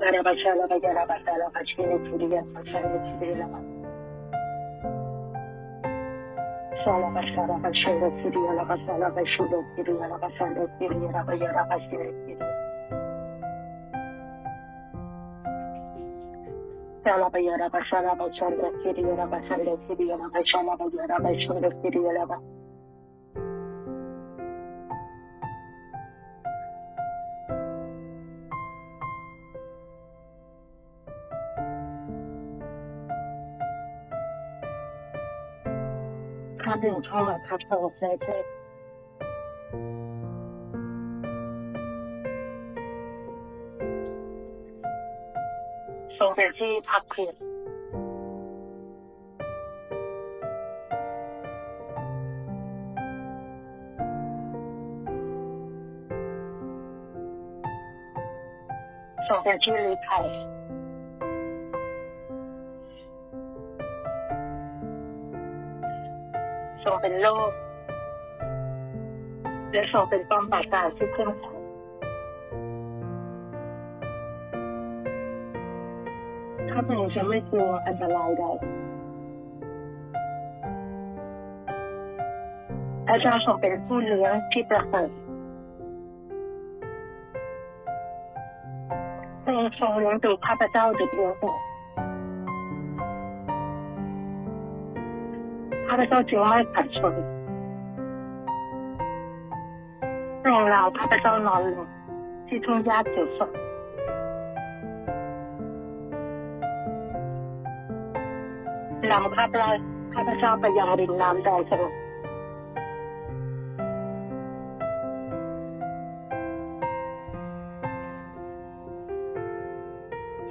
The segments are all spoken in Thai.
برای بچه علاقه گره بچه علاقه چیلی پولی از بچه علاقه چیلی لما سالاقه سالاقه شیلی پولی علاقه سالاقه شیلی پولی علاقه سالاقه پولی علاقه یراقه شیلی پولی Yalaba yaraba şaraba çarba kiri yaraba çarba kiri yaraba şaraba yaraba şarba kiri yaraba. 没有穿了他穿了三天送在这里他哭了放在这他哭 รีไทยส่งเป็นโรคและส่งเป็นป้อมปราการที่เข้มแข็งถ้าพระองค์จะไม่กลัวอันตรายใดและจะส่งเป็นผู้เลี้ยงที่ประเสริฐพระองค์ทรงเลี้ยงดูข้าพเจ้าดุจเลี้ยงตั ข้าพเจ้าจึงไม่ขัดสนพระองเราข้าพเจ้านอนลงที่ทุ่งหญ้าเขียวสดนำข้าพเจ้าข้าพเจ้าไปยังริมน้ำแดงสงบ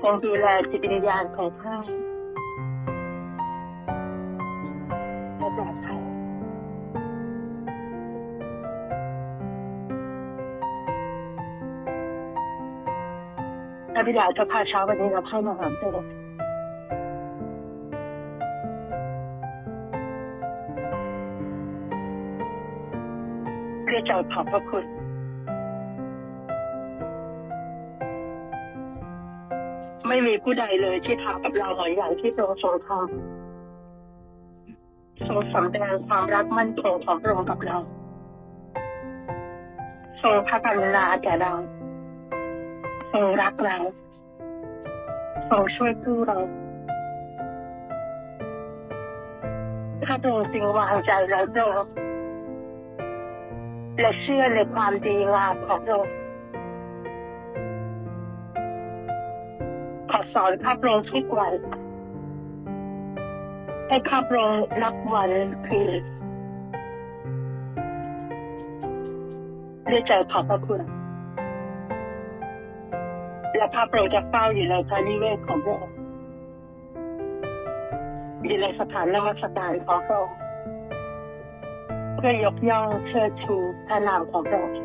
ทรงดูแลจิตวิญญาณของข้า พระบิดาเจ้าข้าเช้าวันนี้เราเข้ามาหาพระเพื่อจะขอบพระคุณไม่มีผู้ใดเลยที่ทำกับเราเหมือนอย่างที่พระองค์ทรงทำทรงสำแดงความรักมั่นคงของพระองค์กับเราทรงพระกรุณาแก่เรา ทรงรักเราทรงช่วยกู้เรา ถ้าพระองค์จึงวางใจเราเจอและเชื่อในความดีงามของพรงขอสอนข้าพระองค์ทุกวันให้ข้าพระองค์นับวันคือได้เจอขอบพระคุณ และพระองค์จะเฝ้าอยู่ในพระนิเวศของพระองค์อยู่ในสถานนมัสการของพระองค์เพื่อยกย่องเชิดชูพระนามของพระองค์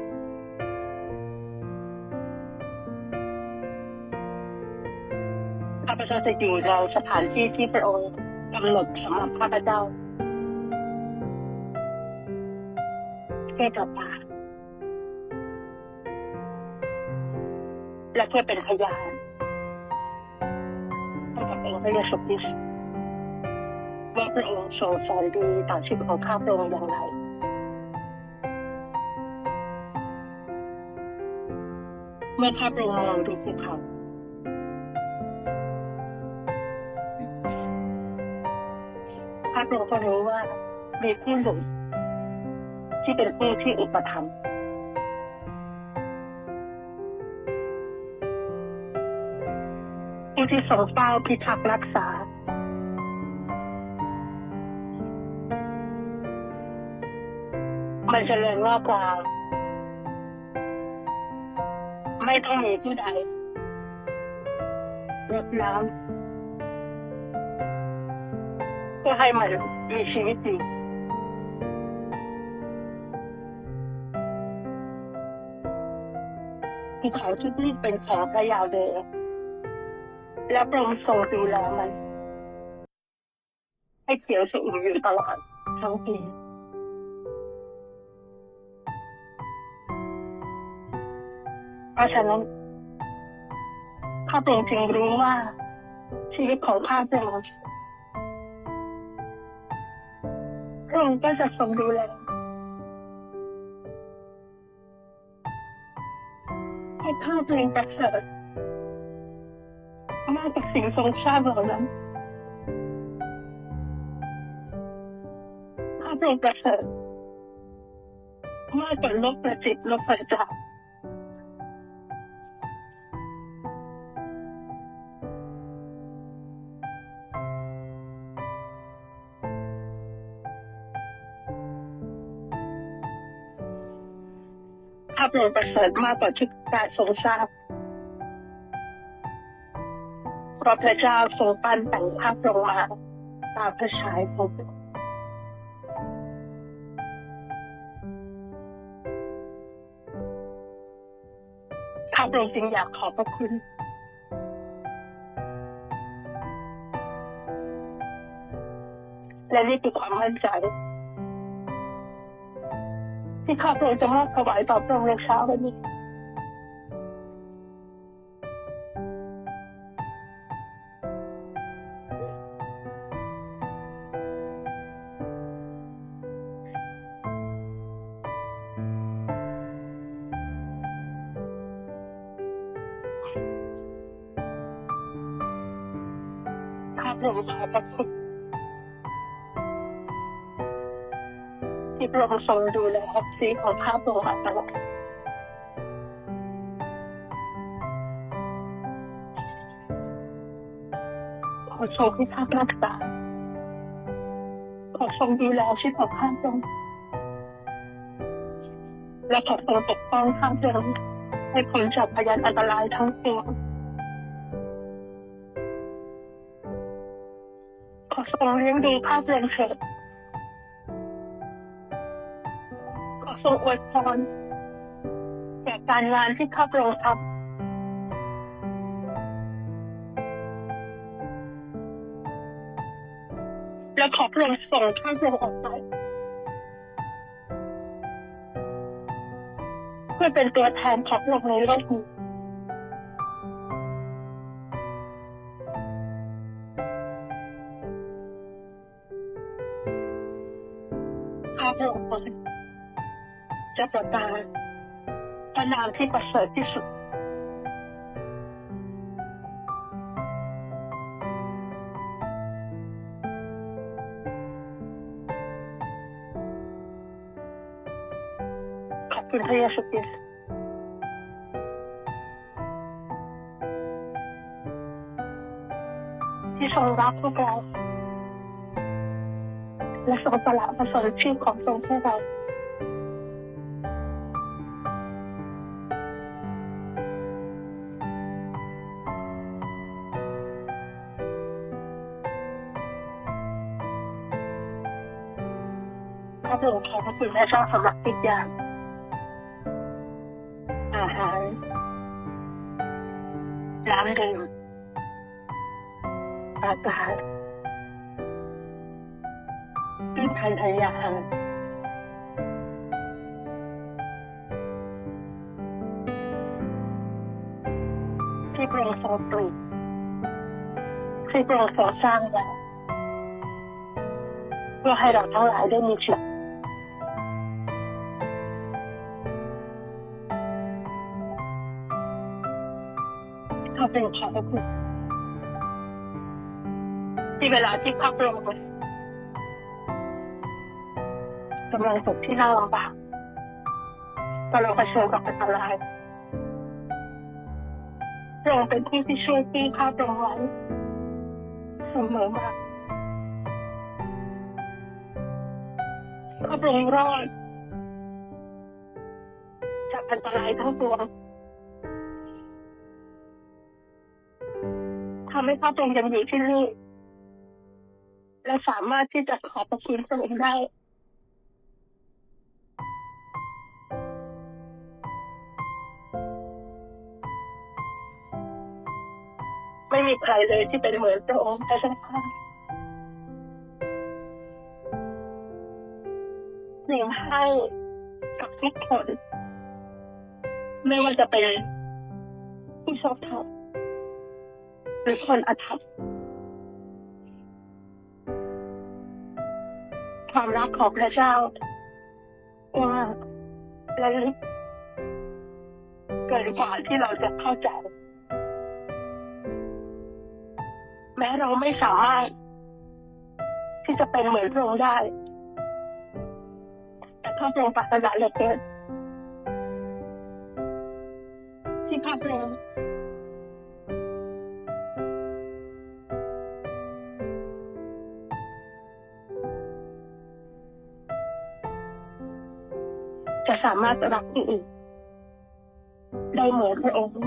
ข้าพเจ้าจะอยู่ในสถานที่ที่พระองค์กำหนดสำหรับข้าพเจ้าเพื่อจะตา และเพื่อเป็นพยานให้กับองค์พระเยซูคริสต์ว่าพระองค์ทรงสอนดีต่อชีวิตของข้าพระองค์อย่างไรเมื่อข้าพระองค์มองดูภูเขาข้าพระองค์ก็รู้ว่ามีผู้หนึ่งที่เป็นผู้ที่อุปถัมภ์ู้ที่ทรงเฝ้าพิทักษ์รักษา มันเจริญงอกงามไม่ต้องมีผู้ใดรดน้ำเพื่อให้มันมีชีวิตอยู่ภูเขาทุกลูกเป็นของพระยาเวห์ และพระองค์ทรงดูแลมัน ให้เขียวชอุ่มอยู่ตลอดทั้งปีเพราะฉะนั้นข้าพระองค์จึงรู้ว่าชีวิตของข้าพระองค์พระองค์ก็จะทรงดูแลให้ข้าพระองค์ประเสริฐ มากกว่าสิ่งทรงชาติเหล่านั้นข้าพระองค์ประเสริฐมากกว่าโลกประจิตโลกประจักษ์ภาพรวมประเสริฐมากกว่าที่การทรงทราบ เพราะพระเจ้าทรงปั้นแต่งภาพลงมาตามพระฉายของพระองค์ภาพรวมจึงอยากขอบพระคุณ และนี่คือความมั่นใจที่ข้าพระองค์จะมอบถวายต่อพระองค์ในเช้าวันนี้ ข้าพระองค์ขอบพระคุณที่พระองค์ทรงดูแลชีวิตของข้าพระองค์ตลอดขอทรงพิทักษ์รักษาขอทรงดูแลชีวิตของข้าพระองค์และขอทรงปกป้องข้าพระองค์ให้พ้นจากพยานอันตรายทั้งปวง ขอทรงเลี้ยงดูข้าพระองค์เถิดขอทรงอวยพรแก่การงานที่ข้าพระองค์ทำและขอพระองค์ส่งข้าพระองค์ออกไปเพื่อเป็นตัวแทนของพระองค์ในโลกนี้ จะประกาพระนามที่ประเสริฐที่สุด ขอบคุณพระเยซูคริสต์ที่ทรงรักพวกเราและทรงสละประสนชีพของทรงพื่อเรา ระองค์ขอบพระคุณพระเจ้าสำหรับทุกอย่างอาหารน้ำดื่มอากาศพิพันธยาที่พระองค์ทรงปลูกที่พระองค์ทรงสร้างไว้เพื่อให้เราทั้งหลายได้มีชีวิต เขาเป็นชาวพุทธที่เวลาที่ครอบครัวกำลังตกที่น่าลำบากกำลังเผชิญกับอันตรายพระองค์เป็นที่ที่ช่วยพี่ข้าพระองค์ไว้เสมอมาข้าพระองค์รอดจากอันตรายทั้งปวง ทำให้ข้าพระองค์ยังอยู่ที่นี่และสามารถที่จะขอบพระคุณพระองค์ได้ไม่มีใครเลยที่เป็นเหมือนพระองค์พระเจ้าค่ะหนึ่งให้กับทุกคน ไม่ว่าจะเป็นผู้ชอบท หรือคนอธรรมความรักของพระเจ้าว่าและลึกเกินกว่าที่เราจะเข้าใจ แม้เราไม่สามารถที่จะเป็นเหมือนพระองค์ได้ แต่พระองค์ปรารถนาเหลือเกินที่พระองค์ จะสามารถรักผู้อื่นได้เหมือนพระองค์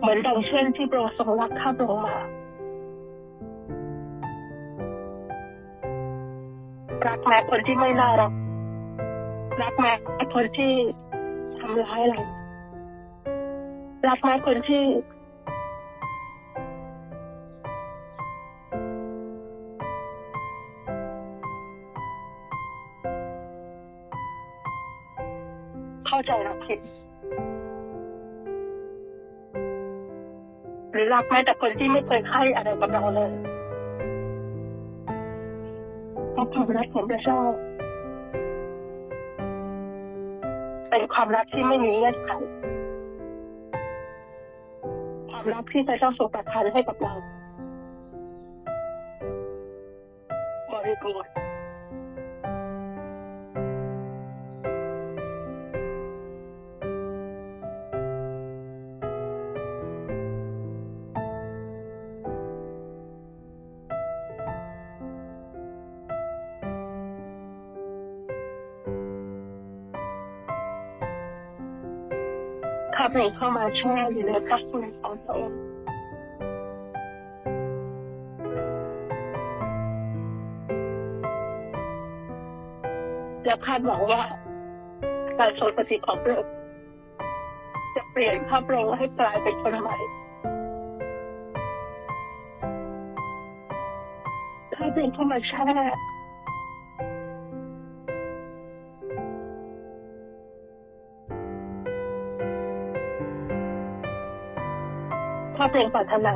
เหมือนดังเช่นที่พระองค์ทรงรักข้าพระองค์มารักแม้คนที่ไม่น่ารักรักแม้คนที่ทำร้ายเรารักแม้คนที่ เข้าใจเราผิด หรือรักแม้แต่คนที่ไม่เคยให้อะไรกับเราเลยเพราะความรักของพระเจ้าเป็นความรักที่ไม่มีเงื่อนไขความรักที่พระเจ้าทรงประทานให้กับเราบริบูรณ์ พระองค์เข้ามาแช่อยู่ในพระคุณของพระองค์และคาดหวังว่าการทรงสถิตของพระองค์จะเปลี่ยนข้าพระองค์ให้กลายเป็นคนใหม่ข้าพระองค์เข้ามาแช่ ข้าพระองปรารถนา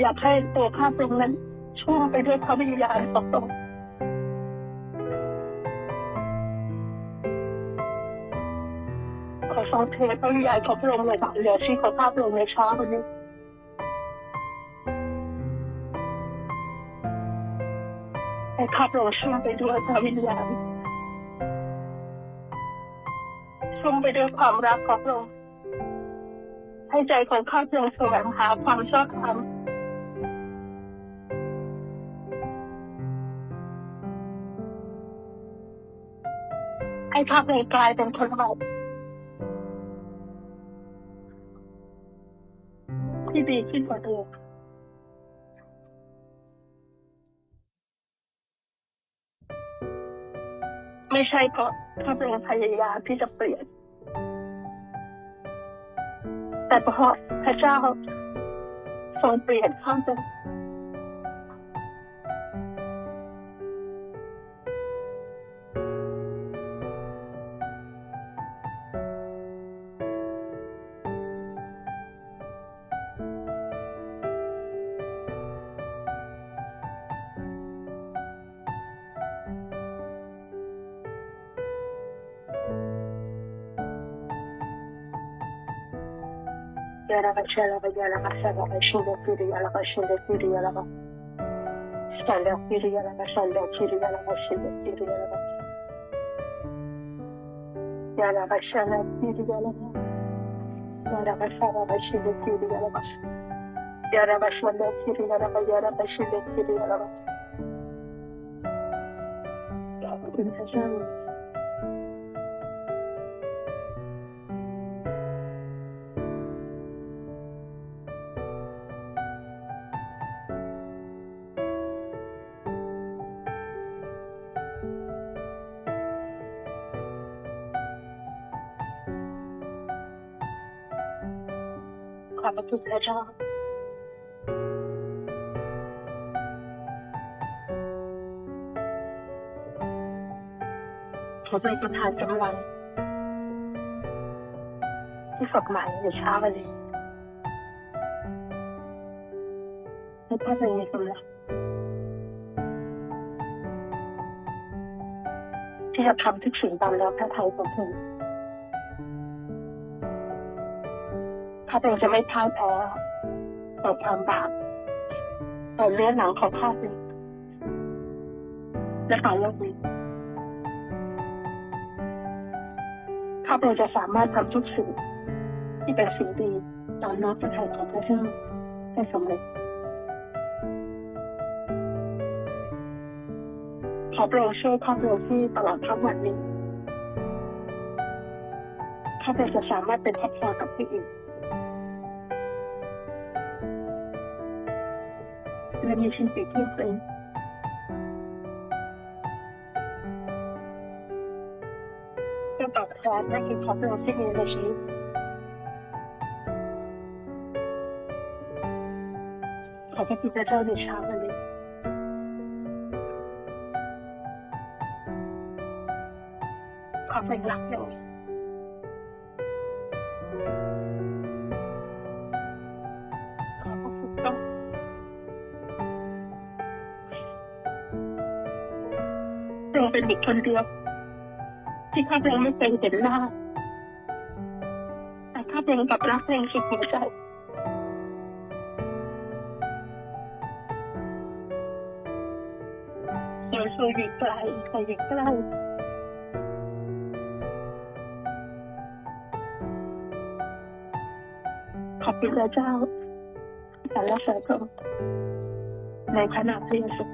อยากให้ตัวข้าพตรงนั้นชุ่มไปด้วยพระวิญญาณของพรงขอทรงเทพระวิญญาณของพระองค์เลงมาเหลือชีวิตของข้าพรงในเช้าวันนี้ให้ข้าพรงชุ่มไปด้วยพระวิญญาณชุ่มไปด้วยความรักของพระองค์ ให้ใจของข้าพระองค์แสวงหาความชอบธรรมให้ข้าพระองค์กลายเป็นคนใหม่ที่ดีขึ้นกว่าเดิมไม่ใช่เพราะข้าพระองค์พยายามที่จะเปลี่ยน แต่เพราะพระเจ้าทรงเปลี่ยนข้าพระองค์ยาลาบะชาลาบะยาลาบะซาลาบะชินเดฟิริยาลาบะชินเพระเจ้าขอบพระคุณพระเจ้าขอพระประทานกำลังที่สดใหม่ในเช้าวันนี้ให้พระองค์มีกำลังที่จะทำทุกสิ่งตามแล้วพระทัยของพร ข้าพเจ้าจะไม่พ่ายแพ้ต่อความบาปต่อเนื้อหนังของข้าพเจ้าและต่อโลกนี้ข้าพเจ้าจะสามารถทำทุกสิ่งที่เป็นสิ่งดีตามน้อมพระทัยของพระเจ้าได้สำเร็จขอพระองค์ช่วยข้าพเจ้าที่ตลอดทั้งวันนี้ข้าพเจ้าจะสามารถเป็นครอบครัวกับผู้อื่น และมีชีวิตที่เป็นเพื่อตอบแทนและคือขอพระองค์ที่มีในชีวิตขอพระคุณพระเจ้าในเช้าวันนี้ความเป็นหลักเร พระองเป็นบุคคลเดียวที่ข้าพระองค์ไม่เคยเห็นหน้าแต่ข้าพระองค์กับรักพระองค์สุดหัวใจเราสู้อยู่ไกลแต่อยู่ใกล้ขอบคุณพระเจ้าแต่ละสรรเสริญในพระนามพระเยซู